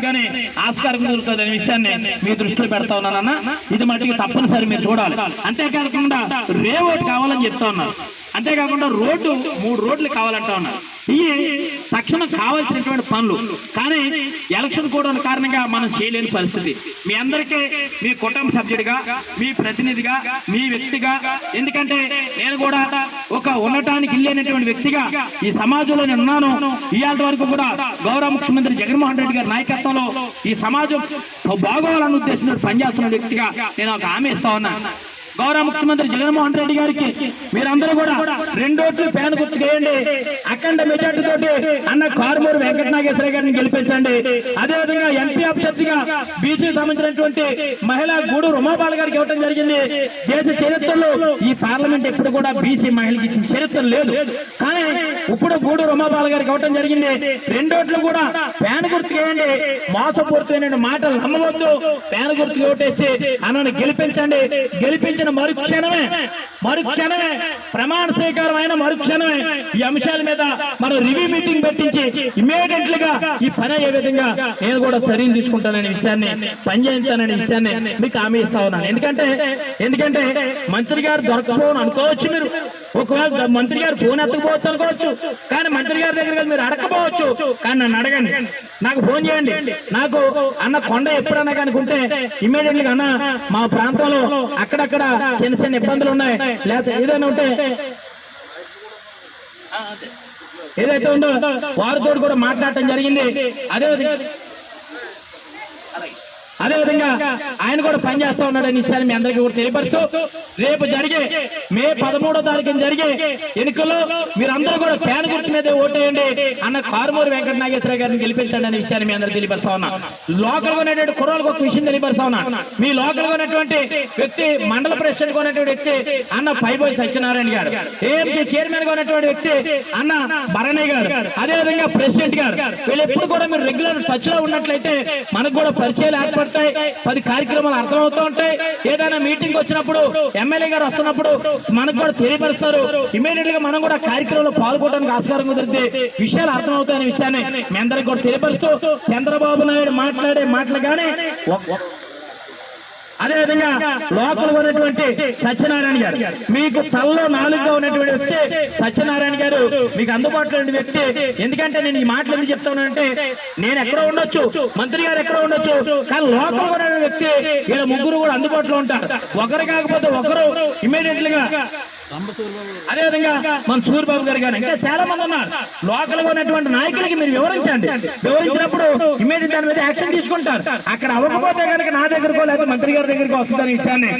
కానీ ఆస్కారం దొరుకుతుంది అనే విషయాన్ని మీ దృష్టిలో పెడతా ఉన్నానన్న. ఇది మటుకు తప్పనిసరి మీరు చూడాలి. అంతేకాకుండా రేవ్ ఒకటి కావాలని చెప్తా ఉన్నారు. అంతేకాకుండా రోడ్డు మూడు రోడ్లు కావాలంటా ఉన్నారు. ఇవి తక్షణం కావాల్సినటువంటి పనులు. కానీ ఎలక్షన్ కూడా కారణంగా మనం చేయలేని పరిస్థితి. మీ అందరికీ మీ కుటుంబ సభ్యుడిగా మీ ప్రతినిధిగా మీ వ్యక్తిగా ఎందుకంటే నేను కూడా ఒక ఉండటానికి వెళ్ళేనటువంటి వ్యక్తిగా ఈ సమాజంలో నేను ఉన్నాను. ఇవాళ వరకు కూడా గౌరవ ముఖ్యమంత్రి జగన్మోహన్ రెడ్డి గారి నాయకత్వంలో ఈ సమాజం బాగోవాలన్న ఉద్దేశంతో పనిచేస్తున్న వ్యక్తిగా నేను ఒక హామీ ఇస్తా ఉన్నాను గౌరవ ముఖ్యమంత్రి జగన్మోహన్ రెడ్డి గారికి మీరందరూ కూడా రెండోట్లు ఫ్యాన్ గుర్తు చేయండి. అఖండ మెజార్టీ తోటి అన్న కారుమూరు వెంకట నాగేశ్వర గారిని గెలిపించండి. అదేవిధంగా ఎంపీ అభ్యర్థిగా బీసీ సంబంధించినటువంటి మహిళా గూడు రుమాపాల గారికి ఇవ్వడం జరిగింది. దేశ చరిత్రలో ఈ పార్లమెంట్ ఎప్పుడు కూడా బీసీ మహిళకి ఇచ్చిన చరిత్ర లేదు. కానీ ఇప్పుడు గూడు రుమాబాల గారికి ఇవ్వడం జరిగింది. రెండోట్లు కూడా ఫ్యాన్ గుర్తు చేయండి. మోసపూరితమైన మాటలు నమ్మవద్దు. ఫ్యాన్ గుర్తు ఓటేసి అన్నను గెలిపించండి. వచ్చిన మరుక్షణమే మరుక్షణమే ప్రమాణ స్వీకారమైన మరుక్షణమే ఈ అంశాల మీద మనం రివ్యూ మీటింగ్ పెట్టించి ఇమీడియట్గా ఈ పని అయ్యే విధంగా నేను కూడా చర్యలు తీసుకుంటాననే విషయాన్ని పనిచేస్తాననే విషయాన్ని మీకు హామీ ఇస్తా ఉన్నాను. ఎందుకంటే ఎందుకంటే మంత్రి గారు దొరకపోవని అనుకోవచ్చు మీరు. ఒకవేళ మంత్రి గారు ఫోన్ ఎత్తకపోవచ్చు అనుకోవచ్చు. కానీ మంత్రి గారి దగ్గర మీరు అడగకపోవచ్చు. కానీ నన్ను అడగండి. నాకు ఫోన్ చేయండి. నాకు అన్న కొండ ఎప్పుడన్నా కనుకుంటే ఇమీడియట్లీ అన్న మా ప్రాంతంలో అక్కడక్కడ చిన్న చిన్న ఇబ్బందులు ఉన్నాయి. లేకపోతే ఏదైనా ఉంటే ఏదైతే ఉందో వారితో కూడా మాట్లాడటం జరిగింది. అదే అదే విధంగా ఆయన కూడా పనిచేస్తా ఉన్నాడని విషయాన్ని మీ అందరికీ కూడా తెలియపరుస్తూ రేపు జరిగే మే పదమూడో తారీఖున జరిగే ఎన్నికల్లో మీరందరూ కూడా ఫ్యాన్ గుర్తు మీద ఓటేయండి అన్న కారుమూరి వెంకట నాగేశ్వర గారిని గెలిపించండి అనే విషయాన్ని మీ అందరికీ తెలియపరుస్తా ఉన్నా. లోకల్గా ఉన్నటువంటి కుర్రోళ్ళకి ఒక విషయం తెలియపరుస్తా ఉన్నా. మీ లోకల్గా ఉన్నటువంటి వ్యక్తి మండల ప్రెసిడెంట్గా ఉన్నటువంటి వ్యక్తి అన్న పైబోయి సత్యనారాయణ గారు ఏఎంసీ చైర్మన్గా ఉన్నటువంటి వ్యక్తి అన్న భరణి గారు అదే విధంగా ప్రెసిడెంట్ గారు. వీళ్ళు ఎప్పుడు కూడా మీరు రెగ్యులర్ టచ్లో ఉన్నట్లయితే మనకు కూడా పరిచయాలు ఉంటాయి పది కార్యక్రమాలు అర్థమవుతూ ఉంటాయి. ఏదైనా మీటింగ్ వచ్చినప్పుడు ఎమ్మెల్యే గారు వస్తున్నప్పుడు మనకు కూడా తెలియపరుస్తారు. ఇమీడియట్గా మనం కూడా కార్యక్రమంలో పాల్గొనడానికి ఆస్కారం కుదిరితే విషయాలు అర్థమవుతాయనే విషయాన్ని మీ అందరికి కూడా తెలియపరుస్తూ చంద్రబాబు నాయుడు మాట్లాడే మాటలు కానీ అదే విధంగా లోకల్ ఉన్నటువంటి సత్యనారాయణ గారు. మీకు తలలో నాలుగుగా ఉన్నటువంటి వ్యక్తి సత్యనారాయణ గారు మీకు అందుబాటులో ఉన్న వ్యక్తి. ఎందుకంటే నేను ఈ మాటలు ఎందుకు చెప్తానంటే నేను ఎక్కడో ఉండొచ్చు మంత్రి గారు ఎక్కడో ఉండొచ్చు కానీ లోకల్ ఉన్న వ్యక్తి వీళ్ళ ముగ్గురు కూడా అందుబాటులో ఉంటారు. ఒకరు కాకపోతే ఒకరు ఇమీడియట్గా అదే విధంగా మన సూర్యబాబు గారు గారు ఇంకా చాలా మంది ఉన్నారు. లోకల్గా ఉన్నటువంటి నాయకులకి మీరు వివరించండి. వివరించినప్పుడు ఇమీడియట్ దాని మీద యాక్షన్ తీసుకుంటారు. అక్కడ అవ్వకపోతే కనుక నా దగ్గరకో లేకపోతే మంత్రి గారి దగ్గరికి వస్తుందనే విషయాన్ని